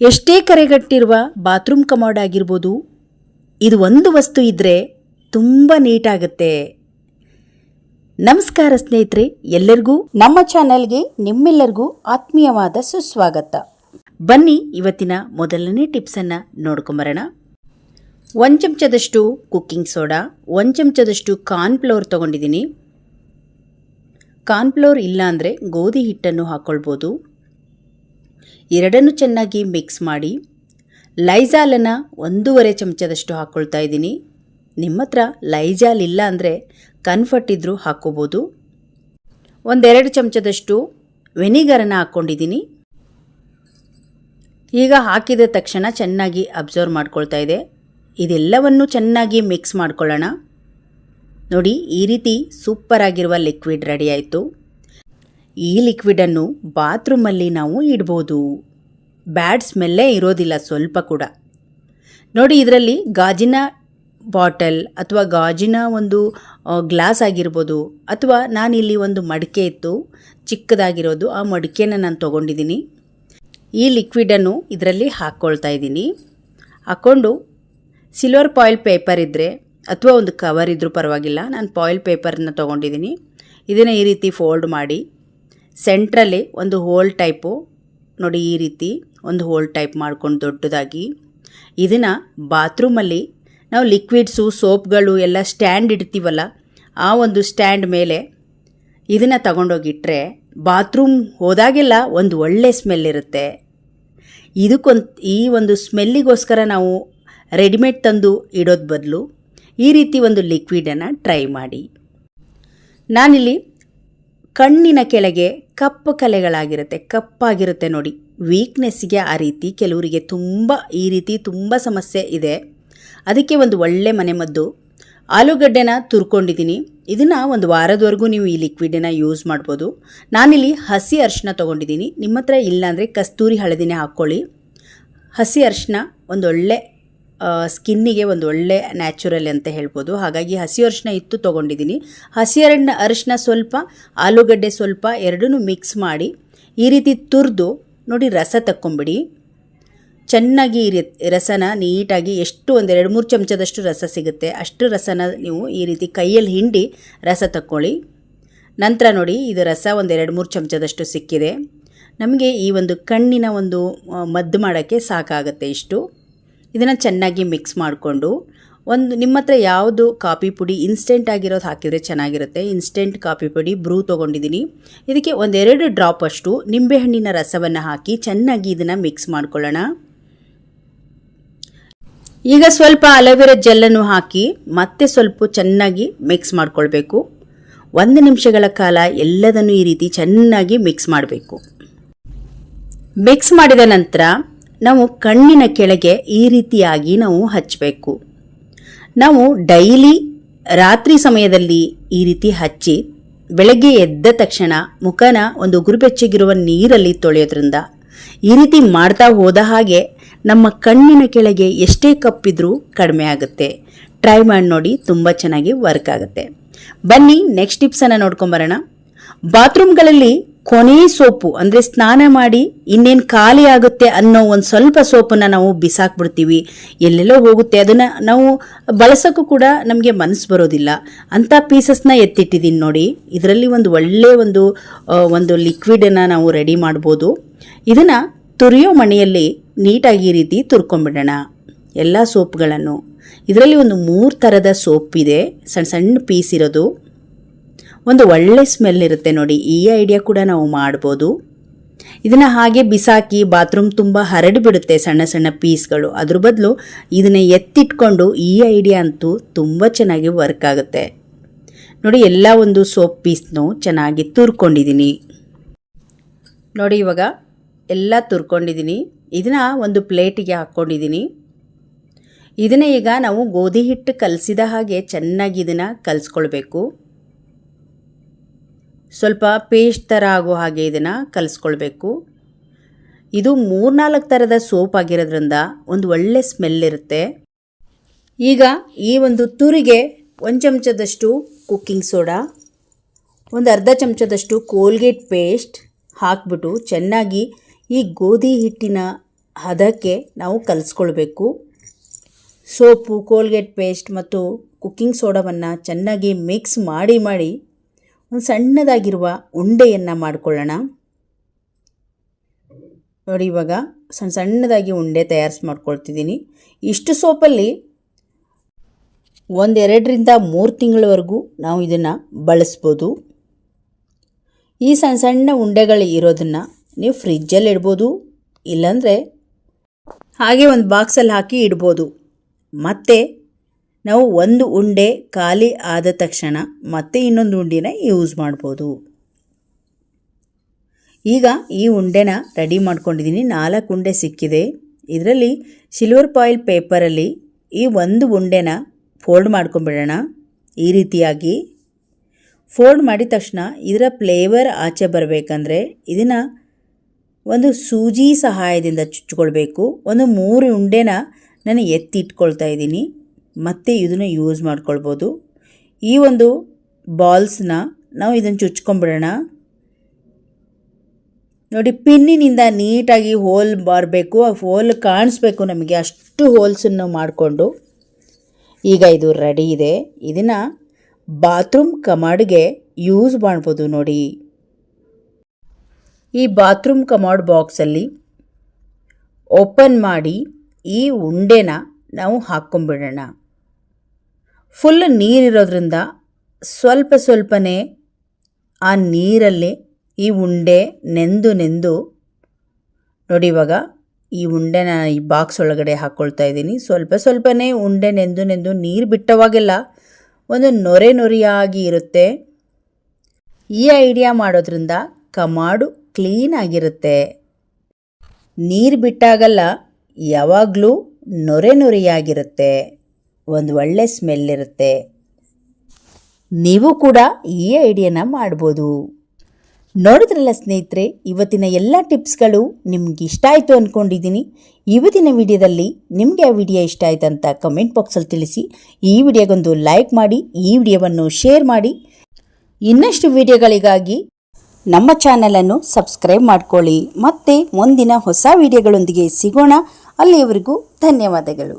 ಎಷ್ಟೇ ಕರೆಗಟ್ಟಿರುವ bathroom commode ಆಗಿರ್ಬೋದು, ಇದು ಒಂದು ವಸ್ತು ಇದ್ದರೆ ತುಂಬ ನೀಟಾಗುತ್ತೆ ನಮಸ್ಕಾರ ಸ್ನೇಹಿತರೆ, ಎಲ್ಲರಿಗೂ ನಮ್ಮ ಚಾನೆಲ್ಗೆ ನಿಮ್ಮೆಲ್ಲರಿಗೂ ಆತ್ಮೀಯವಾದ ಸುಸ್ವಾಗತ. ಬನ್ನಿ ಇವತ್ತಿನ ಮೊದಲನೇ ಟಿಪ್ಸನ್ನು ನೋಡ್ಕೊಂಬರೋಣ. ಒಂದು ಚಮಚದಷ್ಟು ಕುಕ್ಕಿಂಗ್ ಸೋಡಾ, ಒಂದು ಚಮಚದಷ್ಟು ಕಾರ್ನ್ಫ್ಲೋರ್ ತೊಗೊಂಡಿದ್ದೀನಿ. ಕಾರ್ನ್ಫ್ಲೋರ್ ಇಲ್ಲ ಅಂದರೆ ಗೋಧಿ ಹಿಟ್ಟನ್ನು ಹಾಕ್ಕೊಳ್ಬೋದು ಎರಡನ್ನು ಚೆನ್ನಾಗಿ ಮಿಕ್ಸ್ ಮಾಡಿ ಲೈಜಾಲನ್ನು ಒಂದೂವರೆ ಚಮಚದಷ್ಟು ಹಾಕ್ಕೊಳ್ತಾ ಇದ್ದೀನಿ. ನಿಮ್ಮ ಹತ್ರ ಲೈಜಾಲ್ ಇಲ್ಲ ಅಂದರೆ ಕನ್ಫರ್ಟ್ ಇದ್ದರೂ ಹಾಕ್ಕೋಬೋದು ಒಂದೆರಡು ಚಮಚದಷ್ಟು ವೆನಿಗರನ್ನು ಹಾಕ್ಕೊಂಡಿದ್ದೀನಿ ಈಗ ಹಾಕಿದ ತಕ್ಷಣ ಚೆನ್ನಾಗಿ ಅಬ್ಸರ್ವ್ ಮಾಡ್ಕೊಳ್ತಾ ಇದೆ. ಇದೆಲ್ಲವನ್ನು ಚೆನ್ನಾಗಿ ಮಿಕ್ಸ್ ಮಾಡ್ಕೊಳ್ಳೋಣ. ನೋಡಿ, ಈ ರೀತಿ ಸೂಪರ್ ಆಗಿರುವ ಲಿಕ್ವಿಡ್ ರೆಡಿ ಆಯಿತು. ಈ ಲಿಕ್ವಿಡನ್ನು ಬಾತ್ರೂಮಲ್ಲಿ ನಾವು ಇಡ್ಬೋದು. ಬ್ಯಾಡ್ ಸ್ಮೆಲ್ಲೇ ಇರೋದಿಲ್ಲ ಸ್ವಲ್ಪ ಕೂಡ. ನೋಡಿ ಇದರಲ್ಲಿ ಗಾಜಿನ ಬಾಟಲ್ ಅಥವಾ ಗಾಜಿನ ಒಂದು ಗ್ಲಾಸ್ ಆಗಿರ್ಬೋದು ಅಥವಾ ನಾನಿಲ್ಲಿ ಒಂದು ಮಡಿಕೆ ಇತ್ತು, ಚಿಕ್ಕದಾಗಿರೋದು ಆ ಮಡಿಕೆನ ನಾನು ತೊಗೊಂಡಿದ್ದೀನಿ. ಈ ಲಿಕ್ವಿಡನ್ನು ಇದರಲ್ಲಿ ಹಾಕ್ಕೊಳ್ತಾ ಇದ್ದೀನಿ. ಹಾಕ್ಕೊಂಡು ಸಿಲ್ವರ್ ಪಾಯಿಲ್ ಪೇಪರ್ ಇದ್ದರೆ ಅಥವಾ ಒಂದು ಕವರ್ ಇದ್ದರೂ ಪರವಾಗಿಲ್ಲ, ನಾನು ಪಾಯಿಲ್ ಪೇಪರನ್ನ ತೊಗೊಂಡಿದ್ದೀನಿ. ಇದನ್ನು ಈ ರೀತಿ ಫೋಲ್ಡ್ ಮಾಡಿ ಸೆಂಟ್ರಲ್ಲಿ ಒಂದು ಹೋಲ್ ಟೈಪು ನೋಡಿ ಈ ರೀತಿ ಒಂದು ಹೋಲ್ ಟೈಪ್ ಮಾಡ್ಕೊಂಡು ದೊಡ್ಡದಾಗಿ. ಇದನ್ನು ಬಾತ್ರೂಮಲ್ಲಿ ನಾವು ಲಿಕ್ವಿಡ್ಸು ಸೋಪ್ಗಳು ಎಲ್ಲ ಸ್ಟ್ಯಾಂಡ್ ಇಡ್ತೀವಲ್ಲ, ಆ ಒಂದು ಸ್ಟ್ಯಾಂಡ್ ಮೇಲೆ ಇದನ್ನು ತಗೊಂಡೋಗಿಟ್ರೆ ಬಾತ್ರೂಮ್ ಹೋದಾಗೆಲ್ಲ ಒಂದು ಒಳ್ಳೆ ಸ್ಮೆಲ್ ಇರುತ್ತೆ. ಇದಕ್ಕೊಂದು, ಈ ಒಂದು ಸ್ಮೆಲ್ಲಿಗೋಸ್ಕರ ನಾವು ರೆಡಿಮೇಡ್ ತಂದು ಇಡೋದು ಬದಲು ಈ ರೀತಿ ಒಂದು ಲಿಕ್ವಿಡನ್ನು ಟ್ರೈ ಮಾಡಿ. ನಾನಿಲ್ಲಿ ಕಣ್ಣಿನ ಕೆಳಗೆ ಕಪ್ಪು ಕಲೆಗಳಾಗಿರುತ್ತೆ, ಕಪ್ಪಾಗಿರುತ್ತೆ ನೋಡಿ. ವೀಕ್ನೆಸ್ಗೆ ಆ ರೀತಿ ಕೆಲವರಿಗೆ ತುಂಬ, ಈ ರೀತಿ ತುಂಬ ಸಮಸ್ಯೆ ಇದೆ. ಅದಕ್ಕೆ ಒಂದು ಒಳ್ಳೆ ಮನೆಮದ್ದು ಆಲೂಗಡ್ಡೆನ ತುರ್ಕೊಂಡಿದ್ದೀನಿ. ಇದನ್ನು ಒಂದು ವಾರದವರೆಗೂ ನೀವು ಈ ಲಿಕ್ವಿಡನ್ನು ಯೂಸ್ ಮಾಡ್ಬೋದು. ನಾನಿಲ್ಲಿ ಹಸಿ ಅರಿಶಿನ ತೊಗೊಂಡಿದ್ದೀನಿ. ನಿಮ್ಮ ಹತ್ರ ಇಲ್ಲಾಂದರೆ ಕಸ್ತೂರಿ ಹಳದಿನೇ ಹಾಕ್ಕೊಳ್ಳಿ. ಹಸಿ ಅರಿಶಿನ ಒಂದೊಳ್ಳೆ ಸ್ಕಿನ್ನಿಗೆ ಒಂದು ಒಳ್ಳೆ ನ್ಯಾಚುರಲ್ ಅಂತ ಹೇಳ್ಬೋದು. ಹಾಗಾಗಿ ಹಸಿ ಅರಿಶಿನ ಇತ್ತು ತೊಗೊಂಡಿದ್ದೀನಿ. ಹಸಿ ಅರಣ್ಣ ಅರಿಶಿನ ಸ್ವಲ್ಪ, ಆಲೂಗಡ್ಡೆ ಸ್ವಲ್ಪ ಎರಡನ್ನೂ ಮಿಕ್ಸ್ ಮಾಡಿ, ಈ ರೀತಿ ತುರಿದು ನೋಡಿ ರಸ ತಕ್ಕೊಂಬಿಡಿ. ಚೆನ್ನಾಗಿ ಈ ರಸನ ನೀಟಾಗಿ ಎಷ್ಟು ಒಂದು ಎರಡು ಮೂರು ಚಮಚದಷ್ಟು ರಸ ಸಿಗುತ್ತೆ, ಅಷ್ಟು ರಸನ ನೀವು ಈ ರೀತಿ ಕೈಯಲ್ಲಿ ಹಿಂಡಿ ರಸ ತಕ್ಕೊಳ್ಳಿ. ನಂತರ ನೋಡಿ ಇದು ರಸ ಒಂದು ಎರಡು ಮೂರು ಚಮಚದಷ್ಟು ಸಿಕ್ಕಿದೆ. ನಮಗೆ ಈ ಒಂದು ಕಣ್ಣಿನ ಒಂದು ಮದ್ದು ಮಾಡೋಕ್ಕೆ ಸಾಕಾಗುತ್ತೆ ಇಷ್ಟು. ಇದನ್ನು ಚೆನ್ನಾಗಿ ಮಿಕ್ಸ್ ಮಾಡಿಕೊಂಡು ಒಂದು ನಿಮ್ಮ ಹತ್ರ ಯಾವುದು ಕಾಫಿ ಪುಡಿ ಇನ್ಸ್ಟೆಂಟ್ ಆಗಿರೋದು ಹಾಕಿದರೆ ಚೆನ್ನಾಗಿರುತ್ತೆ. ಇನ್ಸ್ಟೆಂಟ್ ಕಾಫಿ ಪುಡಿ ಬ್ರೂ ತೊಗೊಂಡಿದ್ದೀನಿ ಇದಕ್ಕೆ ಒಂದೆರಡು ಡ್ರಾಪ್ ಅಷ್ಟು ನಿಂಬೆಹಣ್ಣಿನ ರಸವನ್ನು ಹಾಕಿ ಚೆನ್ನಾಗಿ ಇದನ್ನು ಮಿಕ್ಸ್ ಮಾಡ್ಕೊಳ್ಳೋಣ. ಈಗ ಸ್ವಲ್ಪ ಅಲೋವೆರಾ ಜೆಲ್ಲನ್ನು ಹಾಕಿ ಮತ್ತೆ ಸ್ವಲ್ಪ ಚೆನ್ನಾಗಿ ಮಿಕ್ಸ್ ಮಾಡಿಕೊಳ್ಬೇಕು. ಒಂದು ನಿಮಿಷಗಳ ಕಾಲ ಎಲ್ಲದನ್ನು ಈ ರೀತಿ ಚೆನ್ನಾಗಿ ಮಿಕ್ಸ್ ಮಾಡಬೇಕು. ಮಿಕ್ಸ್ ಮಾಡಿದ ನಂತರ ನಾವು ಕಣ್ಣಿನ ಕೆಳಗೆ ಈ ರೀತಿಯಾಗಿ ನಾವು ಹಚ್ಚಬೇಕು. ನಾವು ಡೈಲಿ ರಾತ್ರಿ ಸಮಯದಲ್ಲಿ ಈ ರೀತಿ ಹಚ್ಚಿ ಬೆಳಗ್ಗೆ ಎದ್ದ ತಕ್ಷಣ ಮುಖನ ಒಂದು ಗುರುಬೆಚ್ಚಗಿರುವ ನೀರಲ್ಲಿ ತೊಳೆಯೋದ್ರಿಂದ ಈ ರೀತಿ ಮಾಡ್ತಾ ಹೋದ ಹಾಗೆ ನಮ್ಮ ಕಣ್ಣಿನ ಕೆಳಗೆ ಎಷ್ಟೇ ಕಪ್ಪಿದ್ರೂ ಕಡಿಮೆ ಆಗುತ್ತೆ. ಟ್ರೈ ಮಾಡಿ ನೋಡಿ, ತುಂಬ ಚೆನ್ನಾಗಿ ವರ್ಕ್ ಆಗುತ್ತೆ. ಬನ್ನಿ, ನೆಕ್ಸ್ಟ್ ಟಿಪ್ಸನ್ನು ನೋಡ್ಕೊಂಬರೋಣ. ಬಾತ್ರೂಮ್ಗಳಲ್ಲಿ ಕೊನೆ ಸೋಪು ಅಂದರೆ ಸ್ನಾನ ಮಾಡಿ ಇನ್ನೇನು ಖಾಲಿ ಆಗುತ್ತೆ ಅನ್ನೋ ಒಂದು ಸ್ವಲ್ಪ ಸೋಪನ್ನು ನಾವು ಬಿಸಾಕ್ಬಿಡ್ತೀವಿ. ಎಲ್ಲೆಲ್ಲೋ ಹೋಗುತ್ತೆ. ಅದನ್ನು ನಾವು ಬಳಸೋಕ್ಕೂ ಕೂಡ ನಮಗೆ ಮನಸ್ಸು ಬರೋದಿಲ್ಲ. ಅಂಥ ಪೀಸಸ್ನ ಎತ್ತಿಟ್ಟಿದ್ದೀನಿ ನೋಡಿ. ಇದರಲ್ಲಿ ಒಂದು ಒಳ್ಳೆ ಒಂದು ಒಂದು ಲಿಕ್ವಿಡನ್ನು ನಾವು ರೆಡಿ ಮಾಡ್ಬೋದು. ಇದನ್ನು ತುರಿಯೋ ಮಣೆಯಲ್ಲಿ ನೀಟಾಗಿ ಈ ರೀತಿ ತುರ್ಕೊಂಡ್ಬಿಡೋಣ. ಎಲ್ಲ ಸೋಪ್ಗಳನ್ನು. ಇದರಲ್ಲಿ ಒಂದು ಮೂರು ಥರದ ಸೋಪ್ ಇದೆ. ಸಣ್ಣ ಸಣ್ಣ ಪೀಸ್ ಇರೋದು. ಒಂದು ಒಳ್ಳೆ ಸ್ಮೆಲ್ ಇರುತ್ತೆ ನೋಡಿ. ಈ ಐಡಿಯಾ ಕೂಡ ನಾವು ಮಾಡ್ಬೋದು. ಇದನ್ನು ಹಾಗೆ ಬಿಸಾಕಿ ಬಾತ್ರೂಮ್ ತುಂಬ ಹರಡಿಬಿಡುತ್ತೆ ಸಣ್ಣ ಸಣ್ಣ ಪೀಸ್ಗಳು ಅದ್ರ ಬದಲು ಇದನ್ನು ಎತ್ತಿಟ್ಕೊಂಡು ಈ ಐಡಿಯಾ ಅಂತೂ ತುಂಬ ಚೆನ್ನಾಗಿ ವರ್ಕ್ ಆಗುತ್ತೆ. ನೋಡಿ ಎಲ್ಲ ಒಂದು ಸೋಪ್ ಪೀಸ್ನು ಚೆನ್ನಾಗಿ ತುರ್ಕೊಂಡಿದ್ದೀನಿ ನೋಡಿ ಇವಾಗ ಎಲ್ಲ ತುರ್ಕೊಂಡಿದ್ದೀನಿ ಇದನ್ನು ಒಂದು ಪ್ಲೇಟಿಗೆ ಹಾಕ್ಕೊಂಡಿದ್ದೀನಿ ಇದನ್ನು ಈಗ ನಾವು ಗೋಧಿ ಹಿಟ್ಟು ಕಲಸಿದ ಹಾಗೆ ಚೆನ್ನಾಗಿ ಇದನ್ನು ಕಲಿಸ್ಕೊಳ್ಬೇಕು. ಸ್ವಲ್ಪ ಪೇಸ್ಟ್ ಥರ ಆಗೋ ಹಾಗೆ ಇದನ್ನು ಕಲಿಸ್ಕೊಳ್ಬೇಕು. ಇದು ಮೂರ್ನಾಲ್ಕು ಥರದ ಸೋಪ್ ಆಗಿರೋದ್ರಿಂದ ಒಂದು ಒಳ್ಳೆ ಸ್ಮೆಲ್ ಇರುತ್ತೆ. ಈಗ ಈ ಒಂದು ತುರಿಗೆ ಒಂದು ಚಮಚದಷ್ಟು ಕುಕ್ಕಿಂಗ್ ಸೋಡಾ, ಒಂದು ಅರ್ಧ ಚಮಚದಷ್ಟು ಕೋಲ್ಗೇಟ್ ಪೇಸ್ಟ್ ಹಾಕ್ಬಿಟ್ಟು ಚೆನ್ನಾಗಿ ಈ ಗೋಧಿ ಹಿಟ್ಟಿನ ಹದಕ್ಕೆ ನಾವು ಕಲಿಸ್ಕೊಳ್ಬೇಕು. ಸೋಪು, ಕೋಲ್ಗೇಟ್ ಪೇಸ್ಟ್ ಮತ್ತು ಕುಕ್ಕಿಂಗ್ ಸೋಡಾವನ್ನು ಚೆನ್ನಾಗಿ ಮಿಕ್ಸ್ ಮಾಡಿ ಮಾಡಿ ಒಂದು ಸಣ್ಣದಾಗಿರುವ ಉಂಡೆಯನ್ನು ಮಾಡಿಕೊಳ್ಳೋಣ. ನೋಡಿ ಇವಾಗ ಸಣ್ಣ ಸಣ್ಣದಾಗಿ ಉಂಡೆ ತಯಾರಿಸಿ ಮಾಡ್ಕೊಳ್ತಿದ್ದೀನಿ. ಇಷ್ಟು ಸೋಪಲ್ಲಿ ಒಂದೆರಡರಿಂದ ಮೂರು ತಿಂಗಳವರೆಗೂ ನಾವು ಇದನ್ನು ಬಳಸ್ಬೋದು. ಈ ಸಣ್ಣ ಸಣ್ಣ ಉಂಡೆಗಳು ಇರೋದನ್ನು ನೀವು ಫ್ರಿಜ್ಜಲ್ಲಿ ಇಡ್ಬೋದು, ಇಲ್ಲಾಂದರೆ ಹಾಗೆ ಒಂದು ಬಾಕ್ಸಲ್ಲಿ ಹಾಕಿ ಇಡ್ಬೋದು. ಮತ್ತು ನಾವು ಒಂದು ಉಂಡೆ ಖಾಲಿ ಆದ ತಕ್ಷಣ ಮತ್ತೆ ಇನ್ನೊಂದು ಉಂಡೆನ ಯೂಸ್ ಮಾಡ್ಬೋದು. ಈಗ ಈ ಉಂಡೆನ ರೆಡಿ ಮಾಡ್ಕೊಂಡಿದ್ದೀನಿ. ನಾಲ್ಕು ಉಂಡೆ ಸಿಕ್ಕಿದೆ. ಇದರಲ್ಲಿ ಸಿಲ್ವರ್ ಪಾಯಿಲ್ ಪೇಪರಲ್ಲಿ ಈ ಒಂದು ಉಂಡೆನ ಫೋಲ್ಡ್ ಮಾಡ್ಕೊಂಬಿಡೋಣ. ಈ ರೀತಿಯಾಗಿ ಫೋಲ್ಡ್ ಮಾಡಿದ ತಕ್ಷಣ ಇದರ ಫ್ಲೇವರ್ ಆಚೆ ಬರಬೇಕಂದ್ರೆ ಇದನ್ನು ಒಂದು ಸೂಜಿ ಸಹಾಯದಿಂದ ಚುಚ್ಕೊಳ್ಬೇಕು. ಒಂದು ಮೂರು ಉಂಡೆನ ನಾನು ಎತ್ತಿ ಇಟ್ಕೊಳ್ತಾ ಇದ್ದೀನಿ. ಮತ್ತೆ ಇದನ್ನು ಯೂಸ್ ಮಾಡ್ಕೊಳ್ಬೋದು. ಈ ಒಂದು ಬಾಲ್ಸ್ನ ನಾವು ಇದನ್ನು ಚುಚ್ಕೊಂಬಿಡೋಣ ನೋಡಿ ಪಿನ್ನಿನಿಂದ ನೀಟಾಗಿ ಹೋಲ್ ಬರಬೇಕು, ಆ ಹೋಲ್ ಕಾಣಿಸ್ಬೇಕು ನಮಗೆ ಅಷ್ಟು ಹೋಲ್ಸನ್ನು ಮಾಡಿಕೊಂಡು. ಈಗ ಇದು ರೆಡಿ ಇದೆ. ಇದನ್ನು ಬಾತ್ರೂಮ್ ಕಮಾಡ್ಗೆ ಯೂಸ್ ಮಾಡ್ಬೋದು ನೋಡಿ. ಈ ಬಾತ್ರೂಮ್ ಕಮಾಡ್ ಬಾಕ್ಸಲ್ಲಿ ಓಪನ್ ಮಾಡಿ ಈ ಉಂಡೆನ ನಾವು ಹಾಕ್ಕೊಂಬಿಡೋಣ ಫುಲ್ ನೀರಿರೋದ್ರಿಂದ ಸ್ವಲ್ಪ ಸ್ವಲ್ಪನೇ ಆ ನೀರಲ್ಲಿ ಈ ಉಂಡೆ ನೆಂದು ನೆಂದು, ನೋಡಿ ಇವಾಗ ಈ ಉಂಡೆನ ಈ ಬಾಕ್ಸ್ ಒಳಗಡೆ ಹಾಕ್ಕೊಳ್ತಾ ಇದ್ದೀನಿ. ಸ್ವಲ್ಪ ಸ್ವಲ್ಪನೇ ಉಂಡೆ ನೆಂದು ನೆಂದು ನೀರು ಬಿಟ್ಟವಾಗೆಲ್ಲ ಒಂದು ನೊರೆ ನೊರೆಯಾಗಿ ಇರುತ್ತೆ. ಈ ಐಡಿಯಾ ಮಾಡೋದ್ರಿಂದ ಕಮಾಡು ಕ್ಲೀನ್ ಆಗಿರುತ್ತೆ. ನೀರು ಬಿಟ್ಟಾಗಲ್ಲ ಯಾವಾಗಲೂ ನೊರೆ ನೊರೆಯಾಗಿರುತ್ತೆ. ಒಂದು ಒಳ್ಳೆ ಸ್ಮೆಲ್ ಇರುತ್ತೆ. ನೀವು ಕೂಡ ಈ ಐಡಿಯಾನ ಮಾಡ್ಬೋದು. ನೋಡಿದ್ರಲ್ಲ ಸ್ನೇಹಿತರೆ, ಇವತ್ತಿನ ಎಲ್ಲ ಟಿಪ್ಸ್ಗಳು ನಿಮ್ಗೆ ಇಷ್ಟ ಆಯಿತು ಅಂದ್ಕೊಂಡಿದ್ದೀನಿ ಇವತ್ತಿನ ವಿಡಿಯೋದಲ್ಲಿ ನಿಮಗೆ ಆ ವಿಡಿಯೋ ಇಷ್ಟ ಆಯ್ತು ಅಂತ ಕಮೆಂಟ್ ಬಾಕ್ಸಲ್ಲಿ ತಿಳಿಸಿ, ಈ ವಿಡಿಯೋಗೊಂದು ಲೈಕ್ ಮಾಡಿ, ಈ ವಿಡಿಯೋವನ್ನು ಶೇರ್ ಮಾಡಿ. ಇನ್ನಷ್ಟು ವಿಡಿಯೋಗಳಿಗಾಗಿ ನಮ್ಮ ಚಾನಲನ್ನು ಸಬ್ಸ್ಕ್ರೈಬ್ ಮಾಡ್ಕೊಳ್ಳಿ. ಮತ್ತೆ ಮುಂದಿನ ಹೊಸ ವಿಡಿಯೋಗಳೊಂದಿಗೆ ಸಿಗೋಣ. ಅಲ್ಲಿಯವರೆಗೂ ಧನ್ಯವಾದಗಳು.